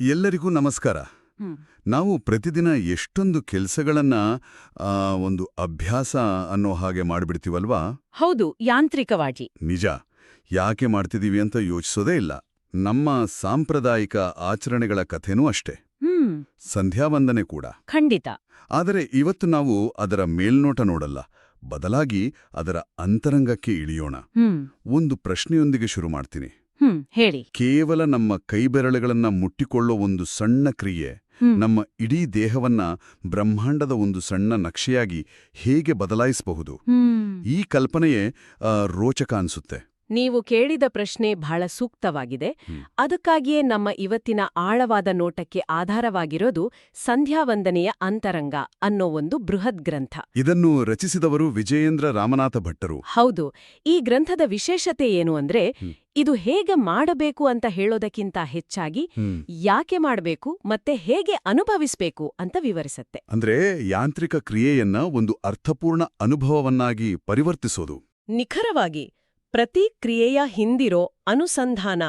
ಎಲ್ಲರಿಗೂ ನಮಸ್ಕಾರ. ನಾವು ಪ್ರತಿದಿನ ಎಷ್ಟೊಂದು ಕೆಲಸಗಳನ್ನ ಒಂದು ಅಭ್ಯಾಸ ಅನ್ನೋ ಹಾಗೆ ಮಾಡಿಬಿಡ್ತೀವಲ್ವಾ? ಹೌದು ಯಾಂತ್ರಿಕವಾಗಿ. ನಿಜ. ಯಾಕೆ ಮಾಡ್ತಿದೀವಿ ಅಂತ ಯೋಚಿಸೋದೇ ಇಲ್ಲ. ನಮ್ಮ ಸಾಂಪ್ರದಾಯಿಕ ಆಚರಣೆಗಳ ಕಥೆನೂ ಅಷ್ಟೇ. ಹ್ಮ್. ಸಂಧ್ಯಾವಂದನೆ ಕೂಡ. ಖಂಡಿತ. ಆದರೆ ಇವತ್ತು ನಾವು ಅದರ ಮೇಲ್ನೋಟ ನೋಡಲ್ಲ. ಬದಲಾಗಿ ಅದರ ಅಂತರಂಗಕ್ಕೆ ಇಳಿಯೋಣ. ಒಂದು ಪ್ರಶ್ನೆಯೊಂದಿಗೆ ಶುರು ಮಾಡ್ತೀನಿ. ಹ್ಮ್ ಹೇಳಿ. ಕೇವಲ ನಮ್ಮ ಕೈಬೆರಳುಗಳನ್ನ ಮುಟ್ಟಿಕೊಳ್ಳೋ ಒಂದು ಸಣ್ಣ ಕ್ರಿಯೆ ನಮ್ಮ ಇಡೀ ದೇಹವನ್ನ ಬ್ರಹ್ಮಾಂಡದ ಒಂದು ಸಣ್ಣ ನಕ್ಷೆಯಾಗಿ ಹೇಗೆ ಬದಲಾಯಿಸಬಹುದು? ಈ ಕಲ್ಪನೆಯೇ ಆ, ರೋಚಕ ಅನ್ಸುತ್ತೆ. ನೀವು ಕೇಳಿದ ಪ್ರಶ್ನೆ ಬಹಳ ಸೂಕ್ತವಾಗಿದೆ. ಅದಕ್ಕಾಗಿಯೇ ನಮ್ಮ ಇವತ್ತಿನ ಆಳವಾದ ನೋಟಕ್ಕೆ ಆಧಾರವಾಗಿರೋದು ಸಂಧ್ಯಾವಂದನೆಯ ಅಂತರಂಗ ಅನ್ನೋ ಒಂದು ಬೃಹತ್ ಗ್ರಂಥ. ಇದನ್ನು ರಚಿಸಿದವರು ವಿಜಯೇಂದ್ರ ರಾಮನಾಥ ಭಟ್ಟರು. ಹೌದು. ಈ ಗ್ರಂಥದ ವಿಶೇಷತೆ ಏನು ಅಂದ್ರೆ ಇದು ಹೇಗೆ ಮಾಡಬೇಕು ಅಂತ ಹೇಳೋದಕ್ಕಿಂತ ಹೆಚ್ಚಾಗಿ ಯಾಕೆ ಮಾಡಬೇಕು ಮತ್ತೆ ಹೇಗೆ ಅನುಭವಿಸಬೇಕು ಅಂತ ವಿವರಿಸತ್ತೆ. ಅಂದ್ರೆ ಯಾಂತ್ರಿಕ ಕ್ರಿಯೆಯನ್ನ ಒಂದು ಅರ್ಥಪೂರ್ಣ ಅನುಭವವನ್ನಾಗಿ ಪರಿವರ್ತಿಸೋದು. ನಿಖರವಾಗಿ ಪ್ರತಿ ಕ್ರಿಯೆಯ ಹಿಂದಿರೋ ಅನುಸಂಧಾನ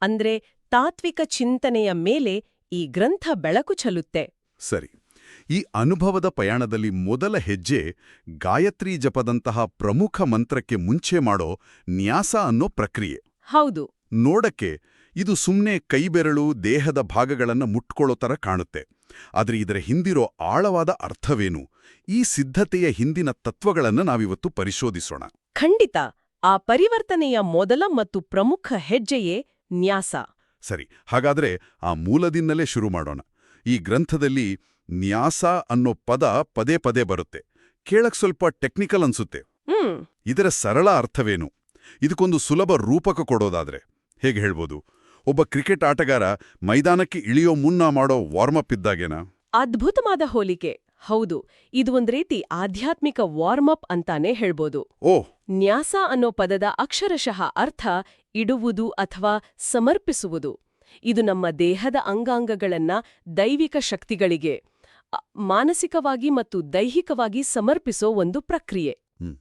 ಅಂದ್ರೆ ತಾತ್ವಿಕ ಚಿಂತನೆಯ ಮೇಲೆ ಈ ಗ್ರಂಥ ಬೆಳಕು ಚೆಲ್ಲುತ್ತೆ. ಸರಿ. ಈ ಅನುಭವದ ಪಯಣದಲ್ಲಿ ಮೊದಲ ಹೆಜ್ಜೆ ಗಾಯತ್ರಿ ಜಪದಂತಹ ಪ್ರಮುಖ ಮಂತ್ರಕ್ಕೆ ಮುಂಚೆ ಮಾಡೋ ನ್ಯಾಸ ಅನ್ನೋ ಪ್ರಕ್ರಿಯೆ. ಹೌದು. ನೋಡಕ್ಕೆ ಇದು ಸುಮ್ನೆ ಕೈಬೆರಳು ದೇಹದ ಭಾಗಗಳನ್ನು ಮುಟ್ಕೊಳ್ಳೋ ತರ ಕಾಣುತ್ತೆ. ಆದರೆ ಇದರ ಹಿಂದಿರೋ ಆಳವಾದ ಅರ್ಥವೇನು? ಈ ಸಿದ್ಧತೆಯ ಹಿಂದಿನ ತತ್ವಗಳನ್ನು ನಾವಿವತ್ತು ಪರಿಶೋಧಿಸೋಣ. ಖಂಡಿತ. ಆ ಪರಿವರ್ತನೆಯ ಮೊದಲ ಮತ್ತು ಪ್ರಮುಖ ಹೆಜ್ಜೆಯೇ ನ್ಯಾಸ. ಸರಿ ಹಾಗಾದ್ರೆ ಆ ಮೂಲದಿಂದಲೇ ಶುರು ಮಾಡೋಣ. ಈ ಗ್ರಂಥದಲ್ಲಿ ನ್ಯಾಸ ಅನ್ನೋ ಪದ ಪದೇ ಪದೇ ಬರುತ್ತೆ. ಕೇಳಕ್ ಸ್ವಲ್ಪ ಟೆಕ್ನಿಕಲ್ ಅನ್ಸುತ್ತೆ. ಇದರ ಸರಳ ಅರ್ಥವೇನು? ಇದಕ್ಕೊಂದು ಸುಲಭ ರೂಪಕ ಕೊಡೋದಾದ್ರೆ ಹೇಗೆ ಹೇಳ್ಬೋದು? ಒಬ್ಬ ಕ್ರಿಕೆಟ್ ಆಟಗಾರ ಮೈದಾನಕ್ಕೆ ಇಳಿಯೋ ಮುನ್ನ ಮಾಡೋ ವಾರ್ಮಪ್ ಇದ್ದಾಗೇನಾ? ಅದ್ಭುತವಾದ ಹೋಲಿಕೆ. ಹೌದು ಇದು ಒಂದ್ ರೀತಿ ಆಧ್ಯಾತ್ಮಿಕ ವಾರ್ಮ್ ಅಪ್ ಅಂತಾನೆ ಹೇಳ್ಬೋದು. ಓ! ನ್ಯಾಸ ಅನ್ನೋ ಪದದ ಅಕ್ಷರಶಃ ಅರ್ಥ ಇಡುವುದು ಅಥವಾ ಸಮರ್ಪಿಸುವುದು. ಇದು ನಮ್ಮ ದೇಹದ ಅಂಗಾಂಗಗಳನ್ನ ದೈವಿಕ ಶಕ್ತಿಗಳಿಗೆ ಮಾನಸಿಕವಾಗಿ ಮತ್ತು ದೈಹಿಕವಾಗಿ ಸಮರ್ಪಿಸೋ ಒಂದು ಪ್ರಕ್ರಿಯೆ.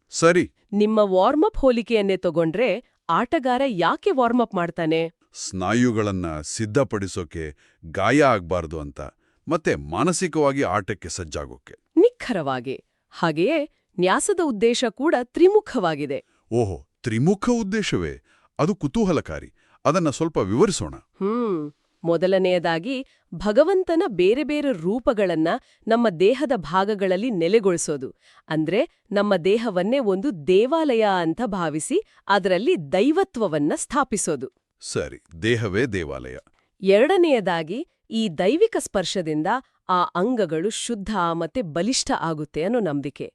ಸರಿ. ನಿಮ್ಮ ವಾರ್ಮಪ್ ಹೋಲಿಕೆಯನ್ನೇ ತಗೊಂಡ್ರೆ ಆಟಗಾರ ಯಾಕೆ ವಾರ್ಮಪ್ ಮಾಡ್ತಾನೆ? ಸ್ನಾಯುಗಳನ್ನ ಸಿದ್ಧಪಡಿಸೋಕೆ ಗಾಯ ಆಗ್ಬಾರ್ದು ಅಂತ. ಮತ್ತೆ ಮಾನಸಿಕವಾಗಿ ಆಟಕ್ಕೆ ಸಜ್ಜಾಗೋಕೆ. ನಿಖರವಾಗಿ. ಹಾಗೆಯೇ ನ್ಯಾಸದ ಉದ್ದೇಶ ಕೂಡ ತ್ರಿಮುಖವಾಗಿದೆ. ಓಹೋ ತ್ರಿಮುಖ ಉದ್ದೇಶವೇ? ಅದು ಕುತೂಹಲಕಾರಿ. ಅದನ್ನ ಸ್ವಲ್ಪ ವಿವರಿಸೋಣ. ಹ್ಮ್ ಮೊದಲನೆಯದಾಗಿ ಭಗವಂತನ ಬೇರೆ ಬೇರೆ ರೂಪಗಳನ್ನ ನಮ್ಮ ದೇಹದ ಭಾಗಗಳಲ್ಲಿ ನೆಲೆಗೊಳಿಸೋದು. ಅಂದ್ರೆ ನಮ್ಮ ದೇಹವನ್ನೇ ಒಂದು ದೇವಾಲಯ ಅಂತ ಭಾವಿಸಿ ಅದರಲ್ಲಿ ದೈವತ್ವವನ್ನ ಸ್ಥಾಪಿಸೋದು. ಸರಿ ದೇಹವೇ ದೇವಾಲಯ. ಎರಡನೆಯದಾಗಿ ಈ ದೈವಿಕ ಸ್ಪರ್ಶದಿಂದ ಆ ಅಂಗಗಳು ಶುದ್ಧ ಮತ್ತೆ ಬಲಿಷ್ಠ ಆಗುತ್ತೆ ಅನ್ನೋ ನಂಬಿಕೆ.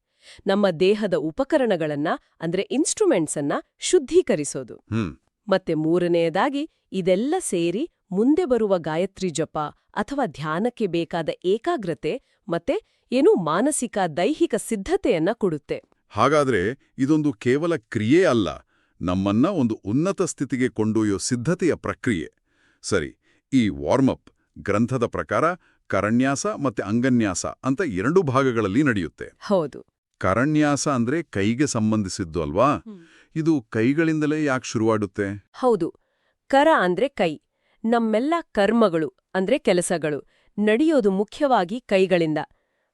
ನಮ್ಮ ದೇಹದ ಉಪಕರಣಗಳನ್ನ ಅಂದ್ರೆ ಇನ್ಸ್ಟ್ರುಮೆಂಟ್ಸ್ ಅನ್ನ ಶುದ್ಧೀಕರಿಸೋದು ಮತ್ತೆ ಮೂರನೆಯದಾಗಿ ಇದೆಲ್ಲ ಸೇರಿ ಮುಂದೆ ಬರುವ ಗಾಯತ್ರಿ ಜಪ ಅಥವಾ ಧ್ಯಾನಕ್ಕೆ ಬೇಕಾದ ಏಕಾಗ್ರತೆ ಮತ್ತೆ ಏನು ಮಾನಸಿಕ ದೈಹಿಕ ಸಿದ್ಧತೆಯನ್ನ ಕೊಡುತ್ತೆ. ಹಾಗಾದ್ರೆ ಇದೊಂದು ಕೇವಲ ಕ್ರಿಯೆ ಅಲ್ಲ ನಮ್ಮನ್ನ ಒಂದು ಉನ್ನತ ಸ್ಥಿತಿಗೆ ಕೊಂಡೊಯ್ಯೋ ಸಿದ್ಧತೆಯ ಪ್ರಕ್ರಿಯೆ. ಸರಿ ಈ ವಾರ್ಮಪ್ ಗ್ರಂಥದ ಪ್ರಕಾರ ಕರಣ್ಯಾಸ ಮತ್ತೆ ಅಂಗನ್ಯಾಸ ಅಂತ ಎರಡು ಭಾಗಗಳಲ್ಲಿ ನಡೆಯುತ್ತೆ. ಹೌದು. ಕರಣ್ಯಾಸ ಅಂದ್ರೆ ಕೈಗೆ ಸಂಬಂಧಿಸಿದ್ದು ಅಲ್ವಾ? ಇದು ಕೈಗಳಿಂದಲೇ ಯಾಕೆ ಶುರುವಾಡುತ್ತೆ? ಹೌದು. ಕರ ಅಂದ್ರೆ ಕೈ. ನಮ್ಮೆಲ್ಲ ಕರ್ಮಗಳು ಅಂದ್ರೆ ಕೆಲಸಗಳು ನಡೆಯೋದು ಮುಖ್ಯವಾಗಿ ಕೈಗಳಿಂದ.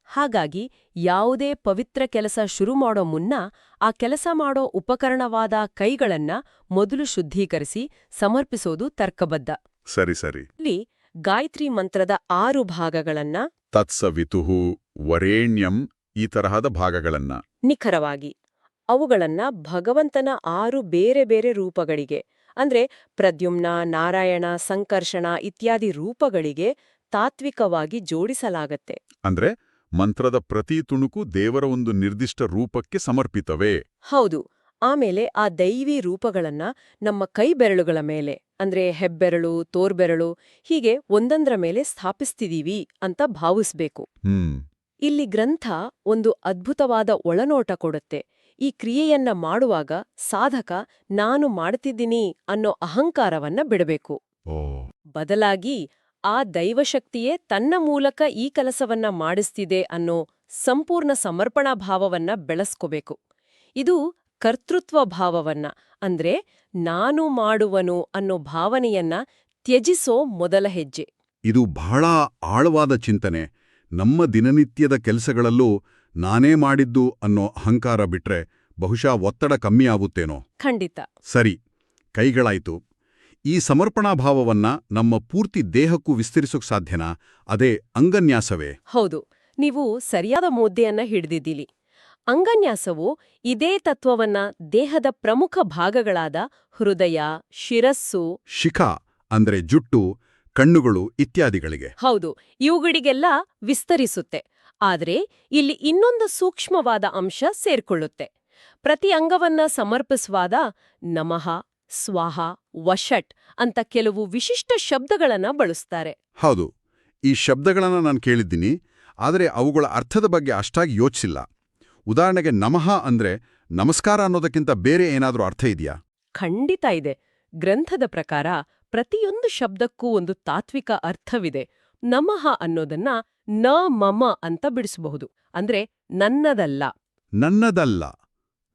ಹಾಗಾಗಿ ಯಾವುದೇ ಪವಿತ್ರ ಕೆಲಸ ಶುರು ಮಾಡೋ ಮುನ್ನ ಆ ಕೆಲಸ ಮಾಡೋ ಉಪಕರಣವಾದ ಕೈಗಳನ್ನ ಮೊದಲು ಶುದ್ಧೀಕರಿಸಿ ಸಮರ್ಪಿಸೋದು ತರ್ಕಬದ್ಧ. ಸರಿ ಸರಿ. ಇಲ್ಲಿ ಗಾಯತ್ರಿ ಮಂತ್ರದ ಆರು ಭಾಗಗಳನ್ನ ತತ್ಸವಿತುಹು ವರೇಣ್ಯಂ ಈ ತರಹದ ಭಾಗಗಳನ್ನ. ನಿಖರವಾಗಿ ಅವುಗಳನ್ನ ಭಗವಂತನ ಆರು ಬೇರೆ ಬೇರೆ ರೂಪಗಳಿಗೆ ಅಂದ್ರೆ ಪ್ರದ್ಯುಮ್ನ ನಾರಾಯಣ ಸಂಕರ್ಷಣ ಇತ್ಯಾದಿ ರೂಪಗಳಿಗೆ ತಾತ್ವಿಕವಾಗಿ ಜೋಡಿಸಲಾಗತ್ತೆ. ಅಂದ್ರೆ ಮಂತ್ರದ ಪ್ರತಿ ತುಣುಕು ದೇವರ ಒಂದು ನಿರ್ದಿಷ್ಟ ರೂಪಕ್ಕೆ ಸಮರ್ಪಿತವೇ. ಹೌದು. ಆಮೇಲೆ ಆ ದೈವಿ ರೂಪಗಳನ್ನ ನಮ್ಮ ಕೈ ಬೆರಳುಗಳ ಮೇಲೆ ಅಂದ್ರೆ ಹೆಬ್ಬೆರಳು ತೋರ್ಬೆರಳು ಹೀಗೆ ಒಂದೊಂದ್ರ ಮೇಲೆ ಸ್ಥಾಪಿಸ್ತಿದೀವಿ ಅಂತ ಭಾವಿಸ್ಬೇಕು. ಇಲ್ಲಿ ಗ್ರಂಥ ಒಂದು ಅದ್ಭುತವಾದ ಒಳನೋಟ ಕೊಡುತ್ತೆ. ಈ ಕ್ರಿಯೆಯನ್ನ ಮಾಡುವಾಗ ಸಾಧಕ ನಾನು ಮಾಡ್ತಿದ್ದೀನಿ ಅನ್ನೋ ಅಹಂಕಾರವನ್ನ ಬಿಡಬೇಕು. ಬದಲಾಗಿ ಆ ದೈವಶಕ್ತಿಯೇ ತನ್ನ ಮೂಲಕ ಈ ಕೆಲಸವನ್ನ ಮಾಡಿಸ್ತಿದೆ ಅನ್ನೋ ಸಂಪೂರ್ಣ ಸಮರ್ಪಣಾ ಭಾವವನ್ನ ಬೆಳೆಸ್ಕೋಬೇಕು. ಇದು ಕರ್ತೃತ್ವ ಭಾವವನ್ನ ಅಂದ್ರೆ ನಾನು ಮಾಡುವನು ಅನ್ನೋ ಭಾವನೆಯನ್ನ ತ್ಯಜಿಸೋ ಮೊದಲ ಹೆಜ್ಜೆ. ಇದು ಬಹಳ ಆಳವಾದ ಚಿಂತನೆ. ನಮ್ಮ ದಿನನಿತ್ಯದ ಕೆಲಸಗಳಲ್ಲೂ ನಾನೇ ಮಾಡಿದ್ದು ಅನ್ನೋ ಅಹಂಕಾರ ಬಿಟ್ರೆ ಬಹುಶಃ ಒತ್ತಡ ಕಮ್ಮಿ ಆಗುತ್ತೇನೋ? ಖಂಡಿತ. ಸರಿ ಕೈಗಳಾಯಿತು. ಈ ಸಮರ್ಪಣಾ ಭಾವವನ್ನ ನಮ್ಮ ಪೂರ್ತಿ ದೇಹಕ್ಕೂ ವಿಸ್ತರಿಸೋಕ್ ಸಾಧ್ಯನಾ? ಅದೇ ಅಂಗನ್ಯಾಸವೇ? ಹೌದು. ನೀವು ಸರಿಯಾದ ಮುದ್ದೆಯನ್ನ ಹಿಡಿದಿದ್ದೀರಿ. ಅಂಗನ್ಯಾಸವು ಇದೇ ತತ್ವವನ್ನ ದೇಹದ ಪ್ರಮುಖ ಭಾಗಗಳಾದ ಹೃದಯ ಶಿರಸ್ಸು ಶಿಖ ಅಂದ್ರೆ ಜುಟ್ಟು ಕಣ್ಣುಗಳು ಇತ್ಯಾದಿಗಳಿಗೆ. ಹೌದು ಇವುಗಳಿಗೆಲ್ಲ ವಿಸ್ತರಿಸುತ್ತೆ. ಆದರೆ ಇಲ್ಲಿ ಇನ್ನೊಂದು ಸೂಕ್ಷ್ಮವಾದ ಅಂಶ ಸೇರ್ಕೊಳ್ಳುತ್ತೆ. ಪ್ರತಿ ಅಂಗವನ್ನ ಸಮರ್ಪಿಸುವಾದ ನಮಃ ಸ್ವಾಹ ವಶಟ್ ಅಂತ ಕೆಲವು ವಿಶಿಷ್ಟ ಶಬ್ದಗಳನ್ನ ಬಳಸ್ತಾರೆ. ಹೌದು ಈ ಶಬ್ದಗಳನ್ನ ನಾನು ಕೇಳಿದ್ದೀನಿ ಆದರೆ ಅವುಗಳ ಅರ್ಥದ ಬಗ್ಗೆ ಅಷ್ಟಾಗಿ ಯೋಚಿಸಿಲ್ಲ. ಉದಾಹರಣೆಗೆ ನಮಃ ಅಂದ್ರೆ ನಮಸ್ಕಾರ ಅನ್ನೋದಕ್ಕಿಂತ ಬೇರೆ ಏನಾದರೂ ಅರ್ಥ ಇದೆಯಾ? ಖಂಡಿತ ಇದೆ. ಗ್ರಂಥದ ಪ್ರಕಾರ ಪ್ರತಿಯೊಂದು ಶಬ್ದಕ್ಕೂ ಒಂದು ತಾತ್ವಿಕ ಅರ್ಥವಿದೆ. ನಮಃ ಅನ್ನೋದನ್ನ ನ ಮಮ ಅಂತ ಬಿಡಿಸಬಹುದು. ಅಂದ್ರೆ ನನ್ನದಲ್ಲ. ನನ್ನದಲ್ಲ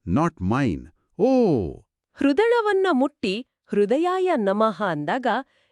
ನಾಟ್ ಮೈನ್ ಓ! ಹೃದಯವನ್ನ ಮುಟ್ಟಿ ಹೃದಯಾಯ ನಮಃ ಅಂದಾಗ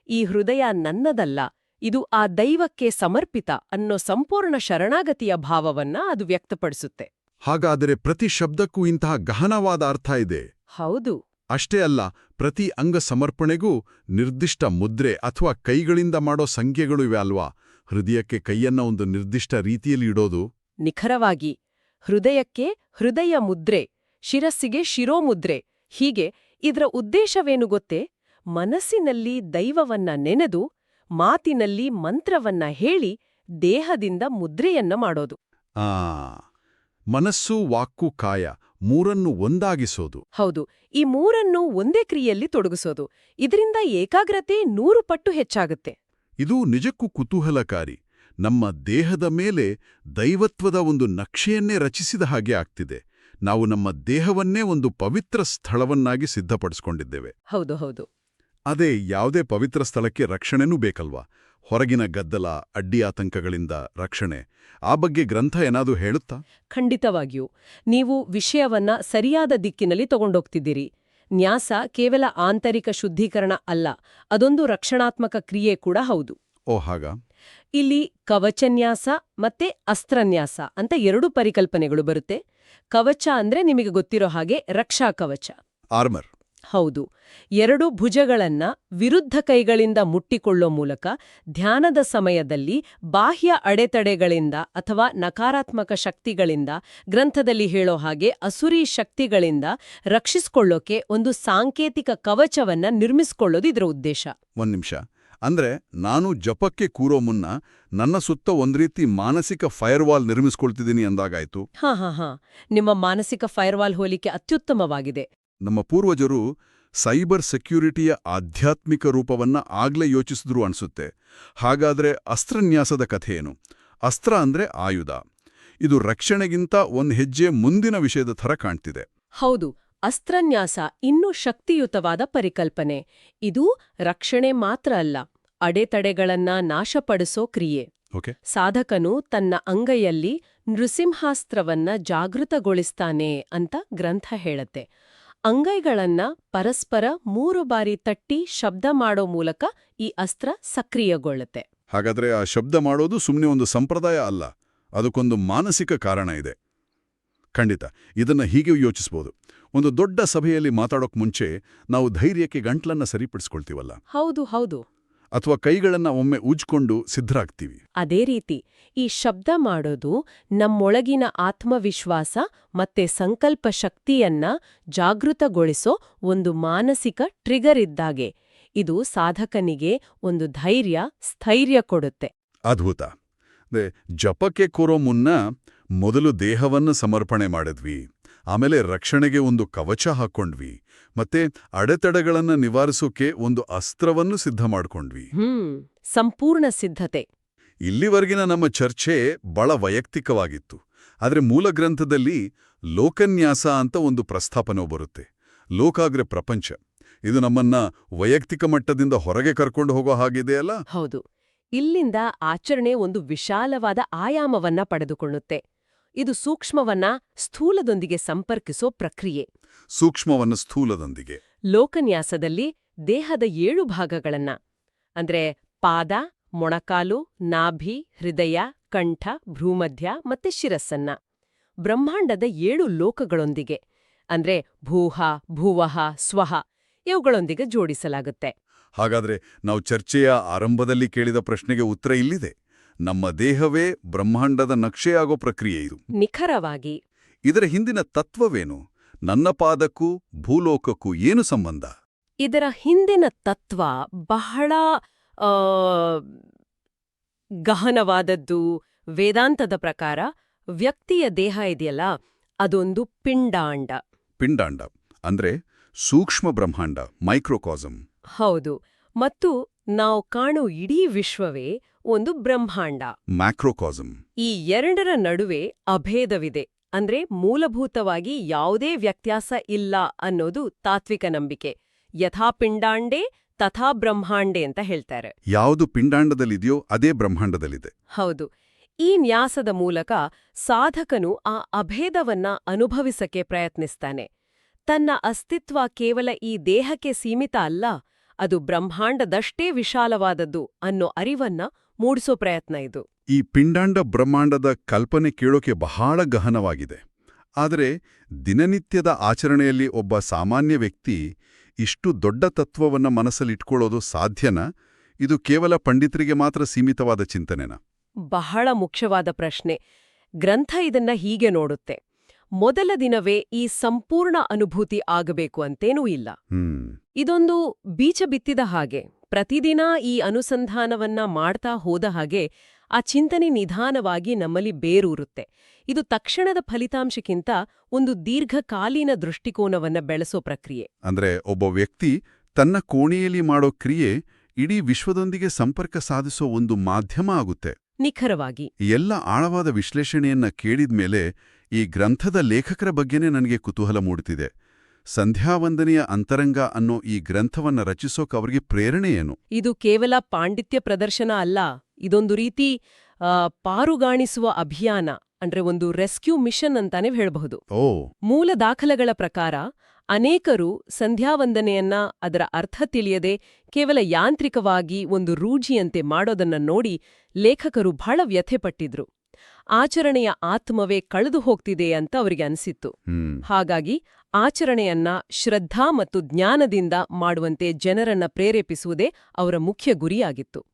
ಈ ಹೃದಯ ನನ್ನದಲ್ಲ. ಇದು ಆ ದೈವಕ್ಕೆ ಸಮರ್ಪಿತ ಅನ್ನೋ ಸಂಪೂರ್ಣ ಶರಣಾಗತಿಯ ಭಾವವನ್ನ ಅದು ವ್ಯಕ್ತಪಡಿಸುತ್ತೆ. ಹಾಗಾದರೆ ಪ್ರತಿ ಶಬ್ದಕ್ಕೂ ಇಂತಹ ಗಹನವಾದ ಅರ್ಥ ಇದೆ. ಹೌದು. ಅಷ್ಟೇ ಅಲ್ಲ ಪ್ರತಿ ಅಂಗ ಸಮರ್ಪಣೆಗೂ ನಿರ್ದಿಷ್ಟ ಮುದ್ರೆ ಅಥವಾ ಕೈಗಳಿಂದ ಮಾಡೋ ಸಂಖ್ಯೆಗಳು ಇವೆ ಅಲ್ವಾ? ಹೃದಯಕ್ಕೆ ಕೈಯನ್ನ ಒಂದು ನಿರ್ದಿಷ್ಟ ರೀತಿಯಲ್ಲಿ ಇಡೋದು? ನಿಖರವಾಗಿ ಹೃದಯಕ್ಕೆ ಹೃದಯ ಮುದ್ರೆ ಶಿರಸ್ಸಿಗೆ ಶಿರೋಮುದ್ರೆ ಹೀಗೆ ಇದರ ಉದ್ದೇಶವೇನು ಗೊತ್ತೇ? ಮನಸ್ಸಿನಲ್ಲಿ ದೈವವನ್ನ ನೆನೆದು ಮಾತಿನಲ್ಲಿ ಮಂತ್ರವನ್ನ ಹೇಳಿ ದೇಹದಿಂದ ಮುದ್ರೆಯನ್ನ ಮಾಡೋದು. ಆ. ಮನಸ್ಸು ವಾಕ್ಕು ಕಾಯ ಮೂರನ್ನು ಒಂದಾಗಿಸೋದು. ಹೌದು ಈ ಮೂರನ್ನು ಒಂದೇ ಕ್ರಿಯೆಯಲ್ಲಿ ತೊಡಗಿಸೋದು. ಇದರಿಂದ ಏಕಾಗ್ರತೆ ನೂರು ಪಟ್ಟು ಹೆಚ್ಚಾಗುತ್ತೆ. ಇದು ನಿಜಕ್ಕೂ ಕುತೂಹಲಕಾರಿ. ನಮ್ಮ ದೇಹದ ಮೇಲೆ ದೈವತ್ವದ ಒಂದು ನಕ್ಷೆಯನ್ನೇ ರಚಿಸಿದ ಹಾಗೆ ಆಗ್ತಿದೆ. ನಾವು ನಮ್ಮ ದೇಹವನ್ನೇ ಒಂದು ಪವಿತ್ರ ಸ್ಥಳವನ್ನಾಗಿ ಸಿದ್ಧಪಡಿಸಿಕೊಂಡಿದ್ದೇವೆ. ಹೌದು ಹೌದು. ಅದೇ ಯಾವುದೇ ಪವಿತ್ರ ಸ್ಥಳಕ್ಕೆ ರಕ್ಷಣೆನೂ ಬೇಕಲ್ವಾ? ಹೊರಗಿನ ಗದ್ದಲ ಅಡ್ಡಿ ಆತಂಕಗಳಿಂದ ರಕ್ಷಣೆ ಆ ಬಗ್ಗೆ ಗ್ರಂಥ ಏನಾದರೂ ಹೇಳುತ್ತಾ? ಖಂಡಿತವಾಗಿಯೂ. ನೀವು ವಿಷಯವನ್ನ ಸರಿಯಾದ ದಿಕ್ಕಿನಲ್ಲಿ ತಗೊಂಡೋಗ್ತಿದ್ದೀರಿ. ನ್ಯಾಸ ಕೇವಲ ಆಂತರಿಕ ಶುದ್ಧೀಕರಣ ಅಲ್ಲ ಅದೊಂದು ರಕ್ಷಣಾತ್ಮಕ ಕ್ರಿಯೆ ಕೂಡ ಹೌದು. ಓ ಹಾಗ? ಇಲ್ಲಿ ಕವಚನ್ಯಾಸ ಮತ್ತೆ ಅಸ್ತ್ರನ್ಯಾಸ ಅಂತ ಎರಡು ಪರಿಕಲ್ಪನೆಗಳು ಬರುತ್ತೆ. ಕವಚ ಅಂದ್ರೆ ನಿಮಗೆ ಗೊತ್ತಿರೋ ಹಾಗೆ ರಕ್ಷಾ ಕವಚ. ಆರ್ಮರ್. ಹೌದು ಎರಡು ಭುಜಗಳನ್ನ ವಿರುದ್ಧ ಕೈಗಳಿಂದ ಮುಟ್ಟಿಕೊಳ್ಳೋ ಮೂಲಕ ಧ್ಯಾನದ ಸಮಯದಲ್ಲಿ ಬಾಹ್ಯ ಅಡೆತಡೆಗಳಿಂದ ಅಥವಾ ನಕಾರಾತ್ಮಕ ಶಕ್ತಿಗಳಿಂದ ಗ್ರಂಥದಲ್ಲಿ ಹೇಳೋ ಹಾಗೆ ಅಸುರಿ ಶಕ್ತಿಗಳಿಂದ ರಕ್ಷಿಸ್ಕೊಳ್ಳೋಕೆ ಒಂದು ಸಾಂಕೇತಿಕ ಕವಚವನ್ನ ನಿರ್ಮಿಸ್ಕೊಳ್ಳೋದು ಇದರ ಉದ್ದೇಶ. ಒಂದ್ ನಿಮಿಷ. ಅಂದ್ರೆ ನಾನು ಜಪಕ್ಕೆ ಕೂರೋ ಮುನ್ನ ನನ್ನ ಸುತ್ತ ಒಂದ್ ರೀತಿ ಮಾನಸಿಕ ಫೈರ್ವಾಲ್ ನಿರ್ಮಿಸ್ಕೊಳ್ತಿದ್ದೀನಿ ಅಂದಾಗಾಯ್ತು? ಹಾ ಹಾ ಹಾ. ನಿಮ್ಮ ಮಾನಸಿಕ ಫೈರ್ವಾಲ್ ಹೋಲಿಕೆ ಅತ್ಯುತ್ತಮವಾಗಿದೆ. ನಮ್ಮ ಪೂರ್ವಜರು ಸೈಬರ್ ಸೆಕ್ಯೂರಿಟಿಯ ಆಧ್ಯಾತ್ಮಿಕ ರೂಪವನ್ನ ಆಗ್ಲೇ ಯೋಚಿಸಿದ್ರು ಅನ್ಸುತ್ತೆ. ಹಾಗಾದ್ರೆ ಅಸ್ತ್ರನ್ಯಾಸದ ಕಥೆಯೇನು ಅಸ್ತ್ರ ಅಂದ್ರೆ ಆಯುಧ. ಇದು ರಕ್ಷಣೆಗಿಂತ ಒಂದು ಹೆಜ್ಜೆ ಮುಂದಿನ ವಿಷಯದ ಥರ ಕಾಣ್ತಿದೆ. ಹೌದು ಅಸ್ತ್ರನ್ಯಾಸ ಇನ್ನೂ ಶಕ್ತಿಯುತವಾದ ಪರಿಕಲ್ಪನೆ. ಇದು ರಕ್ಷಣೆ ಮಾತ್ರ ಅಲ್ಲ ಅಡೆತಡೆಗಳನ್ನ ನಾಶಪಡಿಸೋ ಕ್ರಿಯೆ. ಸಾಧಕನು ತನ್ನ ಅಂಗೈಯಲ್ಲಿ ನೃಸಿಂಹಾಸ್ತ್ರವನ್ನ ಜಾಗೃತಗೊಳಿಸ್ತಾನೆ ಅಂತ ಗ್ರಂಥ ಹೇಳತ್ತೆ. ಅಂಗೈಗಳನ್ನ ಪರಸ್ಪರ ಮೂರು ಬಾರಿ ತಟ್ಟಿ ಶಬ್ದ ಮಾಡೋ ಮೂಲಕ ಈ ಅಸ್ತ್ರ ಸಕ್ರಿಯಗೊಳ್ಳುತ್ತೆ. ಹಾಗಾದ್ರೆ ಆ ಶಬ್ದ ಮಾಡೋದು ಸುಮ್ಮನೆ ಒಂದು ಸಂಪ್ರದಾಯ ಅಲ್ಲ ಅದಕ್ಕೊಂದು ಮಾನಸಿಕ ಕಾರಣ ಇದೆ. ಖಂಡಿತ ಇದನ್ನು ಹೀಗೆ ಯೋಚಿಸ್ಬೋದು. ಒಂದು ದೊಡ್ಡ ಸಭೆಯಲ್ಲಿ ಮಾತಾಡೋಕ್ ಮುಂಚೆ ನಾವು ಧೈರ್ಯಕ್ಕೆ ಗಂಟ್ಲನ್ನ ಸರಿಪಡಿಸ್ಕೊಳ್ತೀವಲ್ಲ? ಹೌದು ಹೌದು. ಅಥವಾ ಕೈಗಳನ್ನ ಒಮ್ಮೆ ಉಜ್ಕೊಂಡು ಸಿದ್ಧರಾಗ್ತೀವಿ. ಅದೇ ರೀತಿ ಈ ಶಬ್ದ ಮಾಡೋದು ನಮ್ಮೊಳಗಿನ ಆತ್ಮವಿಶ್ವಾಸ ಮತ್ತೆ ಸಂಕಲ್ಪ ಶಕ್ತಿಯನ್ನ ಜಾಗೃತಗೊಳಿಸೋ ಒಂದು ಮಾನಸಿಕ ಟ್ರಿಗರ್ ಇದ್ದಾಗೆ. ಇದು ಸಾಧಕನಿಗೆ ಒಂದು ಧೈರ್ಯ ಸ್ಥೈರ್ಯ ಕೊಡುತ್ತೆ. ಅದ್ಭುತ. ಅದೇ ಜಪಕ್ಕೆ ಕೂರೋ ಮುನ್ನ ಮೊದಲು ದೇಹವನ್ನು ಸಮರ್ಪಣೆ ಮಾಡಿದ್ವಿ. ಆಮೇಲೆ ರಕ್ಷಣೆಗೆ ಒಂದು ಕವಚ ಹಾಕ್ಕೊಂಡ್ವಿ ಮತ್ತೆ ಅಡೆತಡೆಗಳನ್ನ ನಿವಾರಿಸೋಕೆ ಒಂದು ಅಸ್ತ್ರವನ್ನು ಸಿದ್ಧ ಮಾಡ್ಕೊಂಡ್ವಿ. ಹ್ಮ್ ಸಂಪೂರ್ಣ ಸಿದ್ಧತೆ. ಇಲ್ಲಿವರೆಗಿನ ನಮ್ಮ ಚರ್ಚೆ ಬಹಳ ವೈಯಕ್ತಿಕವಾಗಿತ್ತು ಆದರೆ ಮೂಲ ಗ್ರಂಥದಲ್ಲಿ ಲೋಕನ್ಯಾಸ ಅಂತ ಒಂದು ಪ್ರಸ್ತಾಪನೆ ಬರುತ್ತೆ ಲೋಕಾಗ್ರೆ ಪ್ರಪಂಚ. ಇದು ನಮ್ಮನ್ನ ವೈಯಕ್ತಿಕ ಮಟ್ಟದಿಂದ ಹೊರಗೆ ಕರ್ಕೊಂಡು ಹೋಗೋ ಹಾಗಿದೆಯಲ್ಲ? ಹೌದು. ಇಲ್ಲಿಂದ ಆಚರಣೆ ಒಂದು ವಿಶಾಲವಾದ ಆಯಾಮವನ್ನ ಪಡೆದುಕೊಳ್ಳುತ್ತೆ. ಇದು ಸೂಕ್ಷ್ಮವನ್ನ ಸ್ಥೂಲದೊಂದಿಗೆ ಸಂಪರ್ಕಿಸೋ ಪ್ರಕ್ರಿಯೆ. ಸೂಕ್ಷ್ಮವನ್ನ ಸ್ಥೂಲದೊಂದಿಗೆ. ಲೋಕನ್ಯಾಸದಲ್ಲಿ ದೇಹದ ಏಳು ಭಾಗಗಳನ್ನ ಅಂದ್ರೆ ಪಾದ ಮೊಣಕಾಲು ನಾಭಿ ಹೃದಯ ಕಂಠ ಭ್ರೂಮಧ್ಯ ಮತ್ತೆ ಶಿರಸ್ಸನ್ನ. ಬ್ರಹ್ಮಾಂಡದ ಏಳು ಲೋಕಗಳೊಂದಿಗೆ ಅಂದ್ರೆ ಭೂಹ ಭುವಹ ಸ್ವಹ ಇವುಗಳೊಂದಿಗೆ ಜೋಡಿಸಲಾಗುತ್ತೆ. ಹಾಗಾದ್ರೆ ನಾವು ಚರ್ಚೆಯ ಆರಂಭದಲ್ಲಿ ಕೇಳಿದ ಪ್ರಶ್ನೆಗೆ ಉತ್ತರ ಇಲ್ಲಿದೆ. ನಮ್ಮ ದೇಹವೇ ಬ್ರಹ್ಮಾಂಡದ ನಕ್ಷೆಯಾಗೋ ಪ್ರಕ್ರಿಯೆ ಇದು. ನಿಖರವಾಗಿ. ಇದರ ಹಿಂದಿನ ತತ್ವವೇನು? ನನ್ನ ಪಾದಕ್ಕೂ ಭೂಲೋಕಕ್ಕೂ ಏನು ಸಂಬಂಧ? ಇದರ ಹಿಂದಿನ ತತ್ವ ಬಹಳ ಗಹನವಾದದ್ದು ವೇದಾಂತದ ಪ್ರಕಾರ ವ್ಯಕ್ತಿಯ ದೇಹ ಇದೆಯಲ್ಲ ಅದೊಂದು ಪಿಂಡಾಂಡ. ಪಿಂಡಾಂಡ. ಅಂದ್ರೆ ಸೂಕ್ಷ್ಮ ಬ್ರಹ್ಮಾಂಡ ಮೈಕ್ರೋಕಾಸಮ್. ಹೌದು. ಮತ್ತು ನಾವು ಕಾಣೋ ಇಡೀ ವಿಶ್ವವೇ ಒಂದು ಬ್ರಹ್ಮಾಂಡ. ಮ್ಯಾಕ್ರೋಕಾಸಮ್ ಈ ಎರಡರ ನಡುವೆ ಅಭೇದವಿದೆ. ಅಂದ್ರೆ ಮೂಲಭೂತವಾಗಿ ಯಾವುದೇ ವ್ಯತ್ಯಾಸ ಇಲ್ಲ ಅನ್ನೋದು ತಾತ್ವಿಕ ನಂಬಿಕೆ. ಯಥಾ ಪಿಂಡಾಂಡೆ ತಥಾ ಬ್ರಹ್ಮಾಂಡೆ ಅಂತ ಹೇಳ್ತಾರೆ. ಯಾವುದು ಪಿಂಡಾಂಡದಲ್ಲಿದೆಯೋ ಅದೇ ಬ್ರಹ್ಮಾಂಡದಲ್ಲಿದೆ. ಹೌದು. ಈ ನ್ಯಾಸದ ಮೂಲಕ ಸಾಧಕನು ಆ ಅಭೇದವನ್ನ ಅನುಭವಿಸಕ್ಕೆ ಪ್ರಯತ್ನಿಸ್ತಾನೆ. ತನ್ನ ಅಸ್ತಿತ್ವ ಕೇವಲ ಈ ದೇಹಕ್ಕೆ ಸೀಮಿತ ಅಲ್ಲ ಅದು ಬ್ರಹ್ಮಾಂಡದಷ್ಟೇ ವಿಶಾಲವಾದದ್ದು ಅನ್ನೋ ಅರಿವನ್ನ ಮೂಡಿಸೋ ಪ್ರಯತ್ನ ಇದು. ಈ ಪಿಂಡಾಂಡ ಬ್ರಹ್ಮಾಂಡದ ಕಲ್ಪನೆ ಕೇಳೋಕೆ ಬಹಳ ಗಹನವಾಗಿದೆ. ಆದರೆ ದಿನನಿತ್ಯದ ಆಚರಣೆಯಲ್ಲಿ ಒಬ್ಬ ಸಾಮಾನ್ಯ ವ್ಯಕ್ತಿ ಇಷ್ಟು ದೊಡ್ಡ ತತ್ವವನ್ನ ಮನಸ್ಸಲ್ಲಿಟ್ಕೊಳ್ಳೋದು ಸಾಧ್ಯನ? ಇದು ಕೇವಲ ಪಂಡಿತರಿಗೆ ಮಾತ್ರ ಸೀಮಿತವಾದ ಚಿಂತನೆನಾ? ಬಹಳ ಮುಖ್ಯವಾದ ಪ್ರಶ್ನೆ. ಗ್ರಂಥ ಇದನ್ನ ಹೀಗೆ ನೋಡುತ್ತೆ. ಮೊದಲ ದಿನವೇ ಈ ಸಂಪೂರ್ಣ ಅನುಭೂತಿ ಆಗಬೇಕು ಅಂತೇನೂ ಇಲ್ಲ. ಇದೊಂದು ಬೀಚ ಬಿತ್ತಿದ ಹಾಗೆ. ಪ್ರತಿದಿನ ಈ ಅನುಸಂಧಾನವನ್ನ ಮಾಡ್ತಾ ಹೋದ ಹಾಗೆ ಆ ಚಿಂತನೆ ನಿಧಾನವಾಗಿ ನಮ್ಮಲ್ಲಿ ಬೇರೂರುತ್ತೆ. ಇದು ತಕ್ಷಣದ ಫಲಿತಾಂಶಕ್ಕಿಂತ ಒಂದು ದೀರ್ಘಕಾಲೀನ ದೃಷ್ಟಿಕೋನವನ್ನ ಬೆಳೆಸೋ ಪ್ರಕ್ರಿಯೆ. ಅಂದ್ರೆ ಒಬ್ಬ ವ್ಯಕ್ತಿ ತನ್ನ ಕೋಣೆಯಲ್ಲಿ ಮಾಡೋ ಕ್ರಿಯೆ ಇಡೀ ವಿಶ್ವದೊಂದಿಗೆ ಸಂಪರ್ಕ ಸಾಧಿಸೋ ಒಂದು ಮಾಧ್ಯಮ ಆಗುತ್ತೆ. ನಿಖರವಾಗಿ. ಎಲ್ಲ ಆಳವಾದ ವಿಶ್ಲೇಷಣೆಯನ್ನ ಕೇಳಿದ್ಮೇಲೆ ಈ ಗ್ರಂಥದ ಲೇಖಕರ ಬಗ್ಗೆನೇ ನನಗೆ ಕುತೂಹಲ ಮೂಡುತ್ತಿದೆ ಸಂಧ್ಯಾವಂದನೆಯ ಅಂತರಂಗ ಅನ್ನೋ ಈ ಗ್ರಂಥವನ್ನ ರಚಿಸೋಕ್ ಅವರಿಗೆ ಪ್ರೇರಣೆ ಏನು? ಇದು ಕೇವಲ ಪಾಂಡಿತ್ಯ ಪ್ರದರ್ಶನ ಅಲ್ಲ ಇದೊಂದು ರೀತಿ ಪಾರುಗಾಣಿಸುವ ಅಭಿಯಾನ ಅಂದ್ರೆ ಒಂದು ರೆಸ್ಕ್ಯೂ ಮಿಷನ್ ಅಂತಾನೆ ಹೇಳಬಹುದು. ಓ. ಮೂಲ ದಾಖಲೆಗಳ ಪ್ರಕಾರ ಅನೇಕರು ಸಂಧ್ಯಾವಂದನೆಯನ್ನ ಅದರ ಅರ್ಥ ತಿಳಿಯದೆ ಕೇವಲ ಯಾಂತ್ರಿಕವಾಗಿ ಒಂದು ರೂಜಿಯಂತೆ ಮಾಡೋದನ್ನ ನೋಡಿ ಲೇಖಕರು ಬಹಳ ವ್ಯಥೆಪಟ್ಟಿದ್ರು. ಆಚರಣೆಯ ಆತ್ಮವೇ ಕಳೆದು ಹೋಗ್ತಿದೆ ಅಂತ ಅವರಿಗೆ ಅನಿಸಿತ್ತು. ಹಾಗಾಗಿ ಆಚರಣೆಯನ್ನ ಶ್ರದ್ಧಾ ಮತ್ತು ಜ್ಞಾನದಿಂದ ಮಾಡುವಂತೆ ಜನರನ್ನ ಪ್ರೇರೇಪಿಸುವುದೇ ಅವರ ಮುಖ್ಯ ಗುರಿಯಾಗಿತ್ತು.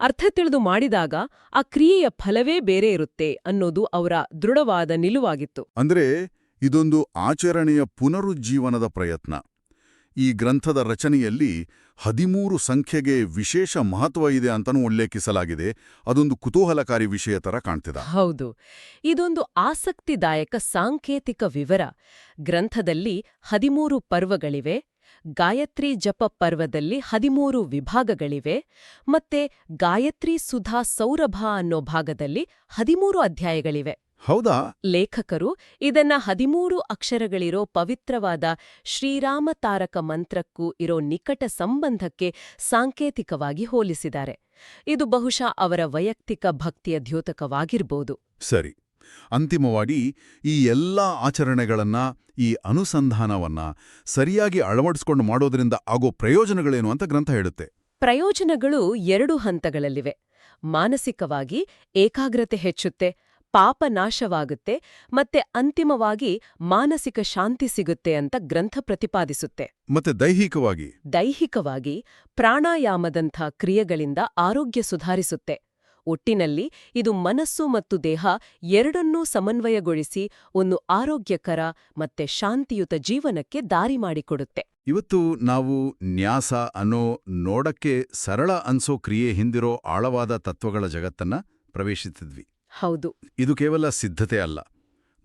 ಅರ್ಥ ತಿಳಿದು ಮಾಡಿದಾಗ ಆ ಕ್ರಿಯೆಯ ಫಲವೇ ಬೇರೆ ಇರುತ್ತೆ ಅನ್ನೋದು ಅವರ ದೃಢವಾದ ನಿಲುವಾಗಿತ್ತು. ಅಂದ್ರೆ ಇದೊಂದು ಆಚರಣೆಯ ಪುನರುಜ್ಜೀವನದ ಪ್ರಯತ್ನ. ಈ ಗ್ರಂಥದ ರಚನೆಯಲ್ಲಿ ಹದಿಮೂರು ಸಂಖ್ಯೆಗೆ ವಿಶೇಷ ಮಹತ್ವ ಇದೆ ಅಂತನೂ ಉಲ್ಲೇಖಿಸಲಾಗಿದೆ. ಅದೊಂದು ಕುತೂಹಲಕಾರಿ ವಿಷಯ ತರ ಕಾಣ್ತಿದೆ. ಹೌದು. ಇದೊಂದು ಆಸಕ್ತಿದಾಯಕ ಸಾಂಕೇತಿಕ ವಿವರ. ಗ್ರಂಥದಲ್ಲಿ ಹದಿಮೂರು ಪರ್ವಗಳಿವೆ, ಗಾಯತ್ರಿ ಜಪ ಪರ್ವದಲ್ಲಿ ಹದಿಮೂರು ವಿಭಾಗಗಳಿವೆ ಮತ್ತೆ ಗಾಯತ್ರಿ ಸುಧಾ ಸೌರಭ ಅನ್ನೋ ಭಾಗದಲ್ಲಿ ಹದಿಮೂರು ಅಧ್ಯಾಯಗಳಿವೆ. ಹೌದಾ? ಲೇಖಕರು ಇದನ್ನ ಹದಿಮೂರು ಅಕ್ಷರಗಳಿರೋ ಪವಿತ್ರವಾದ ಶ್ರೀರಾಮ ತಾರಕ ಮಂತ್ರಕ್ಕೂ ಇರೋ ನಿಕಟ ಸಂಬಂಧಕ್ಕೆ ಸಾಂಕೇತಿಕವಾಗಿ ಹೋಲಿಸಿದ್ದಾರೆ. ಇದು ಬಹುಶಃ ಅವರ ವೈಯಕ್ತಿಕ ಭಕ್ತಿಯ ದ್ಯೋತಕವಾಗಿರ್ಬೋದು. ಸರಿ. ಅಂತಿಮವಾಗಿ ಈ ಎಲ್ಲ ಆಚರಣೆಗಳನ್ನ ಈ ಅನುಸಂಧಾನವನ್ನ ಸರಿಯಾಗಿ ಅಳವಡಿಸಿಕೊಂಡು ಮಾಡೋದ್ರಿಂದ ಆಗೋ ಪ್ರಯೋಜನಗಳೇನು ಅಂತ ಗ್ರಂಥ ಹೇಳುತ್ತೆ. ಪ್ರಯೋಜನಗಳು ಎರಡು ಹಂತಗಳಲ್ಲಿವೆ. ಮಾನಸಿಕವಾಗಿ ಏಕಾಗ್ರತೆ ಹೆಚ್ಚುತ್ತೆ ಪಾಪ ನಾಶವಾಗುತ್ತೆ ಮತ್ತೆ ಅಂತಿಮವಾಗಿ ಮಾನಸಿಕ ಶಾಂತಿ ಸಿಗುತ್ತೆ ಅಂತ ಗ್ರಂಥ ಪ್ರತಿಪಾದಿಸುತ್ತೆ. ಮತ್ತೆ ದೈಹಿಕವಾಗಿ? ದೈಹಿಕವಾಗಿ ಪ್ರಾಣಾಯಾಮದಂಥ ಕ್ರಿಯೆಗಳಿಂದ ಆರೋಗ್ಯ ಸುಧಾರಿಸುತ್ತೆ. ಒಟ್ಟಿನಲ್ಲಿ ಇದು ಮನಸ್ಸು ಮತ್ತು ದೇಹ ಎರಡನ್ನೂ ಸಮನ್ವಯಗೊಳಿಸಿ ಒಂದು ಆರೋಗ್ಯಕರ ಮತ್ತೆ ಶಾಂತಿಯುತ ಜೀವನಕ್ಕೆ ದಾರಿ ಮಾಡಿಕೊಡುತ್ತೆ. ಇವತ್ತು ನಾವು ನ್ಯಾಸ ಅನ್ನೋ ನೋಡಕ್ಕೆ ಸರಳ ಅನ್ಸೋ ಕ್ರಿಯೆ ಹಿಂದಿರೋ ಆಳವಾದ ತತ್ವಗಳ ಜಗತ್ತನ್ನ ಪ್ರವೇಶಿಸಿದ್ವಿ. ಹೌದು. ಇದು ಕೇವಲ ಸಿದ್ಧತೆ ಅಲ್ಲ.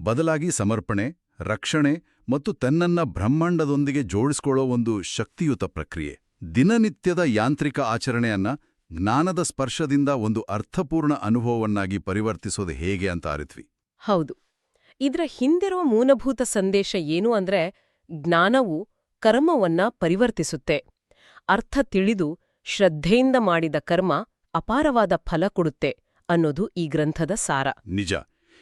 ಬದಲಾಗಿ ಸಮರ್ಪಣೆ ರಕ್ಷಣೆ ಮತ್ತು ತನ್ನನ್ನ ಬ್ರಹ್ಮಾಂಡದೊಂದಿಗೆ ಜೋಡಿಸಿಕೊಳ್ಳೋ ಒಂದು ಶಕ್ತಿಯುತ ಪ್ರಕ್ರಿಯೆ. ದಿನನಿತ್ಯದ ಯಾಂತ್ರಿಕ ಆಚರಣೆಯನ್ನ ಜ್ಞಾನದ ಸ್ಪರ್ಶದಿಂದ ಒಂದು ಅರ್ಥಪೂರ್ಣ ಅನುಭವವನ್ನಾಗಿ ಪರಿವರ್ತಿಸೋದು ಹೇಗೆ ಅಂತ ಅರಿತ್ವಿ. ಹೌದು. ಇದರ ಹಿಂದಿರುವ ಮೂಲಭೂತ ಸಂದೇಶ ಏನು ಅಂದ್ರೆ ಜ್ಞಾನವು ಕರ್ಮವನ್ನ ಪರಿವರ್ತಿಸುತ್ತೆ. ಅರ್ಥ ತಿಳಿದು ಶ್ರದ್ಧೆಯಿಂದ ಮಾಡಿದ ಕರ್ಮ ಅಪಾರವಾದ ಫಲ ಕೊಡುತ್ತೆ. ಅನ್ನೋದು ಈ ಗ್ರಂಥದ ಸಾರ. ನಿಜ.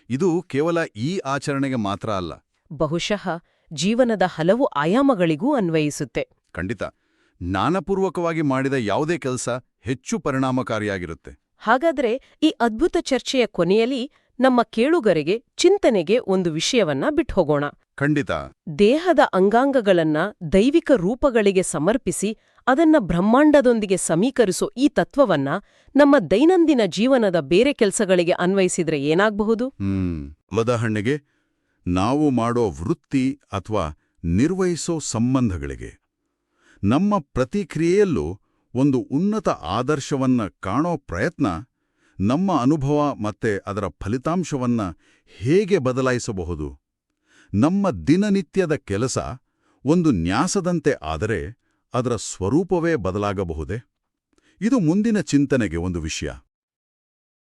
ಇದು ಕೇವಲ ಈ ಆಚರಣೆಗೆ ಮಾತ್ರ ಅಲ್ಲ. ಬಹುಶಃ ಜೀವನದ ಹಲವು ಆಯಾಮಗಳಿಗೂ ಅನ್ವಯಿಸುತ್ತೆ. ಖಂಡಿತ. ಜ್ಞಾನಪೂರ್ವಕವಾಗಿ ಮಾಡಿದ ಯಾವುದೇ ಕೆಲಸ ಹೆಚ್ಚು ಪರಿಣಾಮಕಾರಿಯಾಗಿರುತ್ತೆ. ಹಾಗಾದ್ರೆ ಈ ಅದ್ಭುತ ಚರ್ಚೆಯ ಕೊನೆಯಲ್ಲಿ ನಮ್ಮ ಕೇಳುಗರಿಗೆ ಚಿಂತನೆಗೆ ಒಂದು ವಿಷಯವನ್ನ ಬಿಟ್ಹೋಗೋಣ. ಖಂಡಿತ. ದೇಹದ ಅಂಗಾಂಗಗಳನ್ನ ದೈವಿಕ ರೂಪಗಳಿಗೆ ಸಮರ್ಪಿಸಿ ಅದನ್ನ ಬ್ರಹ್ಮಾಂಡದೊಂದಿಗೆ ಸಮೀಕರಿಸೋ ಈ ತತ್ವವನ್ನ ನಮ್ಮ ದೈನಂದಿನ ಜೀವನದ ಬೇರೆ ಕೆಲಸಗಳಿಗೆ ಅನ್ವಯಿಸಿದ್ರೆ ಏನಾಗಬಹುದು? ಉದಾಹರಣೆಗೆ, ನಾವು ಮಾಡೋ ವೃತ್ತಿ ಅಥವಾ ನಿರ್ವಹಿಸೋ ಸಂಬಂಧಗಳಿಗೆ. ನಮ್ಮ ಪ್ರತಿಕ್ರಿಯೆಯಲ್ಲೂ ಒಂದು ಉನ್ನತ ಆದರ್ಶವನ್ನ ಕಾಣೋ ಪ್ರಯತ್ನ, ನಮ್ಮ ಅನುಭವ ಮತ್ತೆ ಅದರ ಫಲಿತಾಂಶವನ್ನ ಹೇಗೆ ಬದಲಾಯಿಸಬಹುದು? ನಮ್ಮ ದಿನನಿತ್ಯದ ಕೆಲಸ ಒಂದು ನ್ಯಾಸದಂತೆ ಆದರೆ ಅದರ ಸ್ವರೂಪವೇ ಬದಲಾಗಬಹುದೇ? ಇದು ಮುಂದಿನ ಚಿಂತನೆಗೆ ಒಂದು ವಿಷಯ.